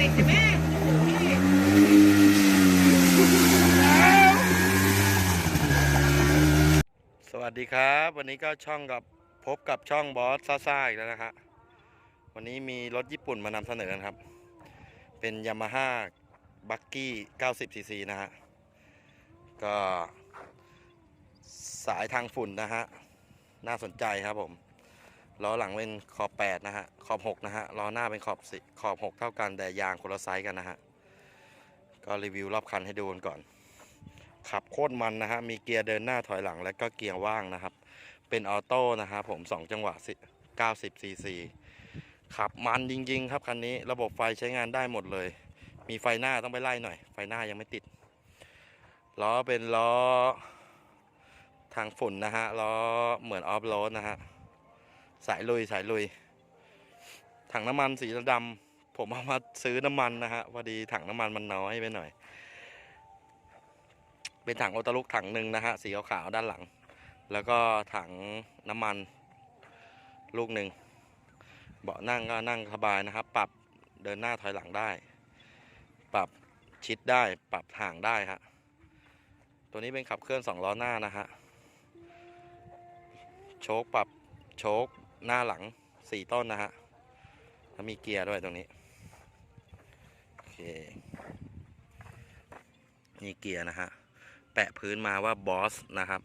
ติดใช่ไหมสวัสดีครับ วันนี้ก็ช่องกับพบกับช่องบอสซ่าซ่าอีกแล้วนะฮะวันนี้มีรถญี่ปุ่นมานำเสนอนครับ เป็นยามาฮ่าบักกี้ 90cc นะฮะ ก็สายทางฝุ่นนะฮะ น่าสนใจครับผม ล้อหลังเป็นขอบ 8 นะฮะ ขอบ 6 นะฮะ ล้อหน้าเป็นขอบสิขอบ 6 เท่ากันแต่ยางคนละไซส์กันนะฮะ ก็รีวิวรอบคันให้ดูกันก่อน ขับโคตรมันนะฮะ มีเกียร์เดินหน้าถอยหลังและก็เกียร์ว่างนะครับ เป็นออโต้นะครับผม 2 จังหวะ 90 cc ขับมันจริง ๆ ครับคันนี้ ระบบไฟใช้งานได้หมดเลย มีไฟหน้าต้องไปไล่หน่อย ไฟหน้ายังไม่ติด ล้อเป็นล้อทางฝุ่นนะฮะ ล้อเหมือนออฟโรดนะฮะ สายลุยสายลุย ถังน้ำมันสีดำผมเอามาซื้อน้ำมันนะฮะพอดีถังน้ำมันมันน้อยไปหน่อย เป็นถังโอตาลุกถังหนึ่งนะฮะสีขาวๆด้านหลัง แล้วก็ถังน้ำมัน ลูกหนึ่งเบาะนั่งก็นั่งสบายนะครับ ปรับเดินหน้าถอยหลังได้ ปรับชิดได้ปรับห่างได้ฮะตัวนี้เป็นขับเคลื่อนสองล้อหน้านะฮะโชคปรับโชค หน้าหลังสี่ต้นนะฮะแล้วมีเกียร์ด้วยตรงนี้ โอเค นี่เกียร์นะฮะ แปะพื้นมาว่าบอสนะครับ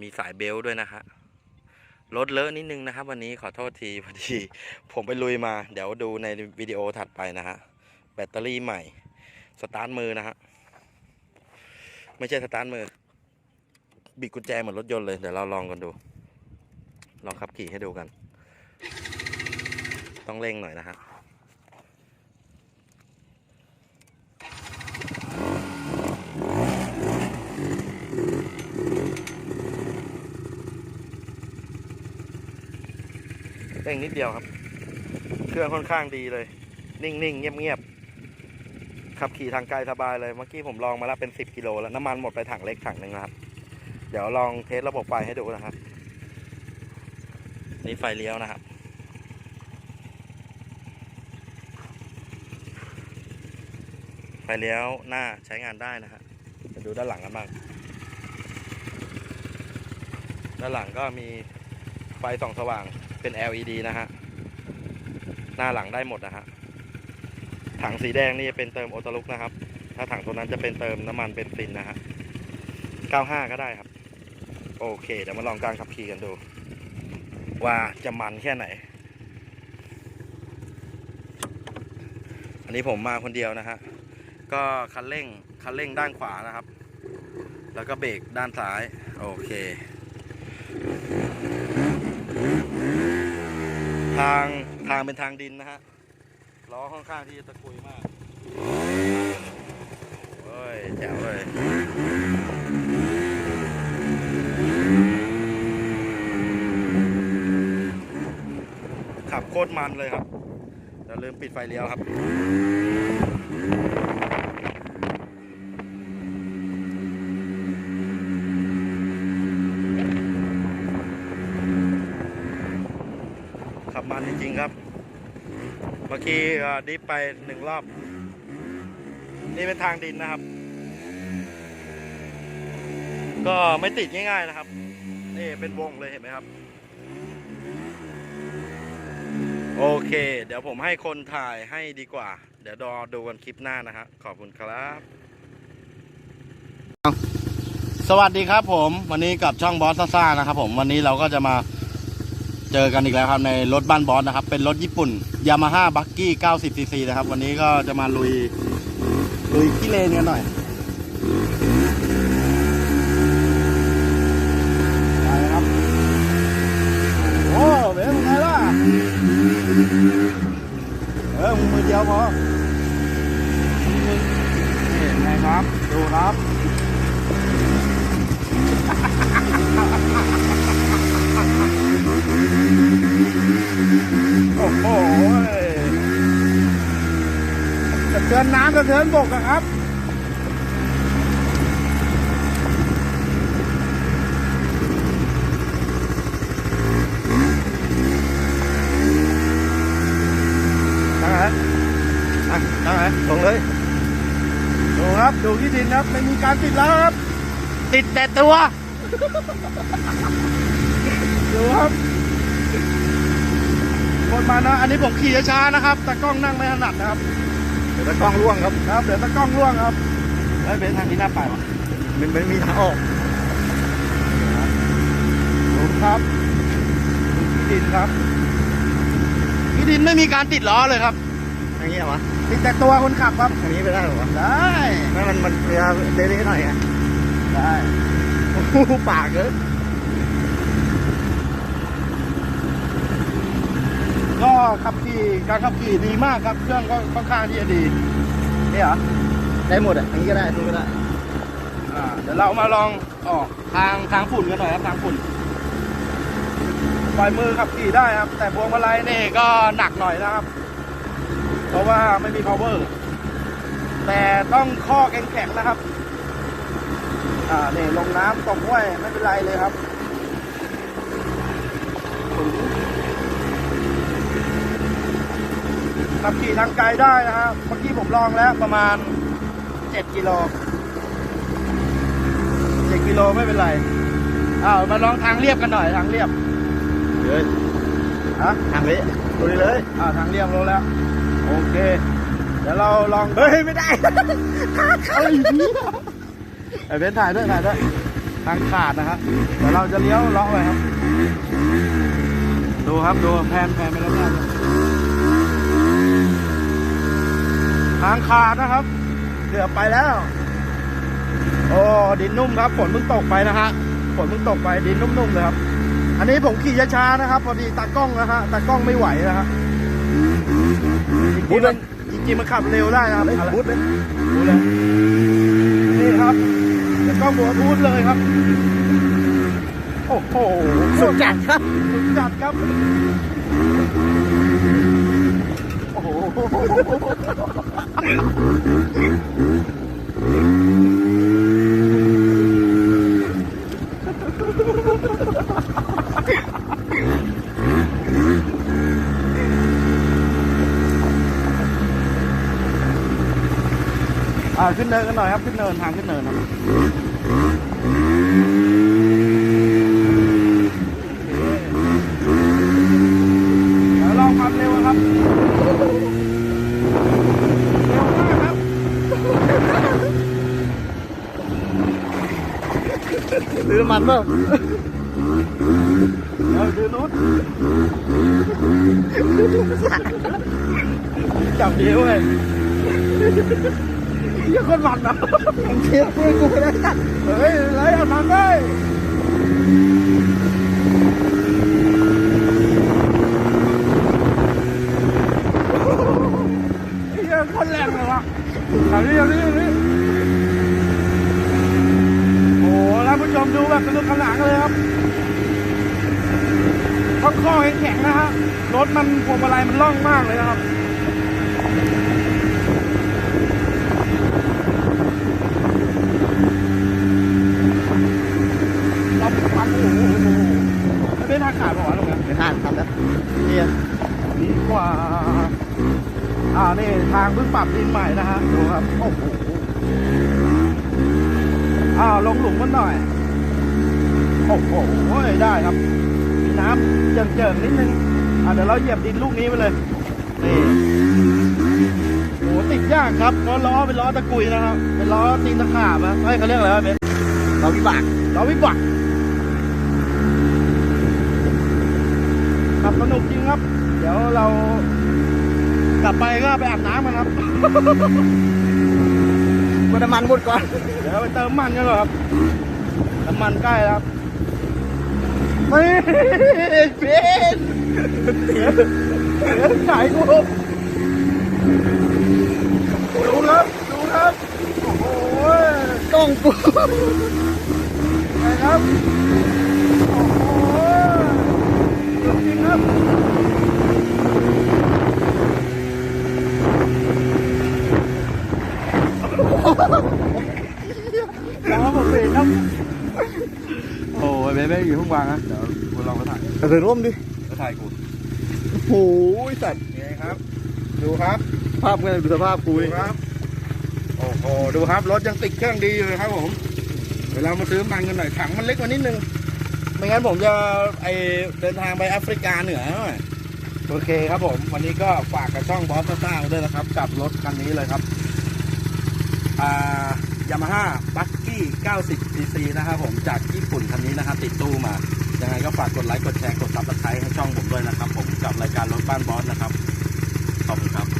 มีสายเบลต์ด้วยนะฮะรถเลอะนิดนึงนะครับ วันนี้ขอโทษทีพอดีผมไปลุยมา เดี๋ยวดูในวิดีโอถัดไปนะฮะ แบตเตอรี่ใหม่ สตาร์ทมือนะฮะ ไม่ใช่สตาร์ทมือ บิดกุญแจเหมือนรถยนต์เลย เดี๋ยวเราลองกันดู ลองขับขี่ให้ดูกัน ต้องเร่งหน่อยนะฮะเร่งนิดเดียวครับ เครื่องค่อนข้างดีเลย นิ่งๆ เงียบๆ ขับขี่ทางไกลสบายเลย เมื่อกี้ผมลองมาแล้วเป็น 10 กิโลแล้ว น้ำมันหมดไปถังเล็กถังหนึ่งนะครับ เดี๋ยวลองเทสระบบไฟให้ดูนะครับ นี่ไฟเลี้ยวนะครับ ไฟเลี้ยวหน้าใช้งานได้นะฮะจะดูด้านหลังกันบ้าง ด้านหลังก็มีไฟส่องสว่างเป็น LED นะฮะ หน้าหลังได้หมดนะฮะ ถังสีแดงนี่เป็นเติมโอตาลุกนะครับ ถ้าถังตัวนั้นจะเป็นเติมน้ำมันเบนซินนะฮะ 95 ก็ได้ครับ โอเค เดี๋ยวมาลองการขับขี่กันดู ว่าจะมันแค่ไหน อันนี้ผมมาคนเดียวนะฮะ ก็คันเร่งคันเร่งด้านขวานะครับ แล้วก็เบรกด้านซ้าย โอเค ทางทางเป็นทางดินนะฮะ ล้อค่อนข้างที่จะตะกุยมากเฮ้ยแจ๋วเลย ขับโค ตรมันเลยครับอย่าลืมปิดไฟเลี้ยวครับ ขับมันจริงๆครับ เมื่อกี้ดิฟไปหนึ่งรอบ นี่เป็นทางดินนะครับ ก็ไม่ติดง่ายๆนะครับ นี่เป็นวงเลยเห็นไหมครับ โอเค เดี๋ยวผมให้คนถ่ายให้ดีกว่า เดี๋ยวรอดูกันคลิปหน้านะฮะขอบคุณครับ สวัสดีครับผม วันนี้กับช่องบอสซ่าๆนะครับ ผมวันนี้เราก็จะมาเจอกันอีกแล้วครับในรถบ้านบอสนะครับ เป็นรถญี่ปุ่นยามาฮ่าบักกี้ 90cc นะครับ วันนี้ก็จะมาลุยลุยขี้เลนกันหน่อยไปครับ โอ้เบเป็นไงล่ะ เออมึงมือเดียวพอนี่ไงครับ ดูครับโอ้โหสะเทือนน้ำสะเทือนบกครับ นะฮะ ได้ไหม ลงเลย ดูครับ ดูที่ดินครับไม่มีการติดแล้วครับ ติดแต่ตัว ดูครับกดมานะ อันนี้ผมขี่ช้าๆนะครับแต่กล้องนั่งไม่ถนัดนะครับ เดี๋ยวตะกล้องร่วงครับ ครับ เดี๋ยวตะกล้องร่วงครับไอ้ยเบนซ์ทางนี้น่าไปวะมันไม่มีทางออกดูครับที่ดินครับที่ดินไม่มีการติดล้อเลยครับอย่างเงี้ยวะ ติดแต่ตัวคนขับครับอย่างนี้ไปได้เหรอวะได้ไม่มันมันเวลาเละๆหน่อยอะได้โอ้โหปากเลยก็ขับขี่การขับขี่ดีมากครับ เครื่องก็ค่อนข้างที่จะดีนี่เหรอได้หมดอะอย่างนี้ก็ได้ดูก็ได้อ่าเดี๋ยวเรามาลองออกทางทางฝุ่นกันหน่อยครับทางฝุ่นปล่อยมือขับขี่ได้ครับ แต่พวงมาลัยนี่ก็หนักหน่อยนะครับ เพราะว่าไม่มี power แต่ต้องข้อแข็งๆนะครับ อ่านี่ลงน้ำตกห้วยไม่เป็นไรเลยครับขับขี่ทางไกลได้นะครับเมื่อกี้ผมลองแล้วประมาณ 7 กิโลเจ็ดกิโลไม่เป็นไรอ้าวมาลองทางเรียบกันหน่อยทางเรียบเลยฮะทางนี้ดูดิเลยอ่าทางเรียบรู้แล้ว โอเค เดี๋ยวเราลอง เฮ้ย ไม่ได้เอ้ยไอ้เบนถ่ายด้วยถ่ายด้วยทางขาดนะฮะเดี๋ยวเราจะเลี้ยวเลาะไปครับ ดูครับดูแพนแพนไปแล้วเนี่ยทางขาดนะครับเกือบไปแล้ว โอ้ดินนุ่มครับฝนเพิ่งตกไปนะฮะฝนเพิ่งตกไปดินนุ่มๆเลยครับ อันนี้ผมขี่ช้าๆนะครับ พอดีตากล้องนะฮะตากล้องไม่ไหวนะฮะ จริงๆมันจริงๆมันขับเร็วได้นะครับอะไรพูดเลยดูเลยนี่ครับตากล้องบัวทูดเลยครับ โอ้โหสุดจัดครับสุดจัดครับโอ้โหอ่าขึ้นเนินกั นหน่อยครับขึ้นเนินทางขึ้นเนินครับเดี๋ยวลองความเร็วครับ เร็วมากครับ หรือมันเปล่าเดี๋ยวดูนู้นจับดีเว้ย เยี่ยคนมันนะเทียบเพื่อนกูไม่ได้ตัดเฮ้ยไรเอาทำได้เยี่ยคนแรงเลยวะทำนี่ทำนี่นี่โอ้โหท่านผู้ชมดูแบบสนุกขนาดเลยครับข้อข้อแข็งนะฮะรถมันพวงมาลัยมันล่องมากเลยนะครับ เราฟันโอ้โหไม่เป็นทางขาดหรอวะตรงนี้ ไม่ทันทำแล้วเนี่ย ดีกว่า อ่า นี่ทางเพิ่ง ปรับดินใหม่นะฮะ ดูครับ โอ้โห อ้าว ลงหลุมกันหน่อย โอ้โห ได้ครับ มีน้ำเจิ่งๆ นิดนึง อ่าเดี๋ยวเราเหยียบดินลูกนี้ไปเลย นี่โอ้โหติดยากครับ เพราะล้อเป็นล้อตะกุยนะครับ เป็นล้อตีนตะขาบนะให้เขาเรียกอะไรวะเบนเราวิบากล้อวิบักขับสนุกจริงครับ เดี๋ยวเราก ลับไปก็ไปอาบน้ำกันครับกดน้ำมันหมดก่อน เดี๋ยวไปเติมมันกันก่อนครับน้ำมันใกล้แล้วครับนี่เป็นเสียเสียสายกูดูครับดูครับโอ้โหกล้องกูไงครับโอ้โหสุดจริงครับ แล้วผมเบรกครับ โอ้ยเบเบ้อยู่ข้างวางนะเดี๋ยวกูลองไปถ่ายเดินร่วมดิไปถ่ายกูโอ้ยสัตว์นี่ครับ ดูครับ ภาพเมื่อดูสภาพกูดูนี่ครับ โอ้โห ดูครับ รถยังติดเครื่องดีอยู่เลยครับผม เดี๋ยวเรามาซื้อมันกันหน่อย ถังมันเล็กกว่านิดนึง ไม่งั้นผมจะไอเดินทางไปแอฟริกาเหนือหน่อยโอเคครับผม วันนี้ก็ฝากกับช่องบอสต้าไว้ด้วยนะครับ กับรถคันนี้เลยครับอ่า ยามาฮ่าบัคกี้ 90 ซีซีนะครับผมจากญี่ปุ่นคันนี้นะครับ ติดตู้มา ยังไงก็ฝากกดไลค์ กดแชร์ กดซับสไครต์ให้ช่องผมด้วยนะครับ ผมกับรายการรถบ้านบอสนะครับ ขอบคุณครับ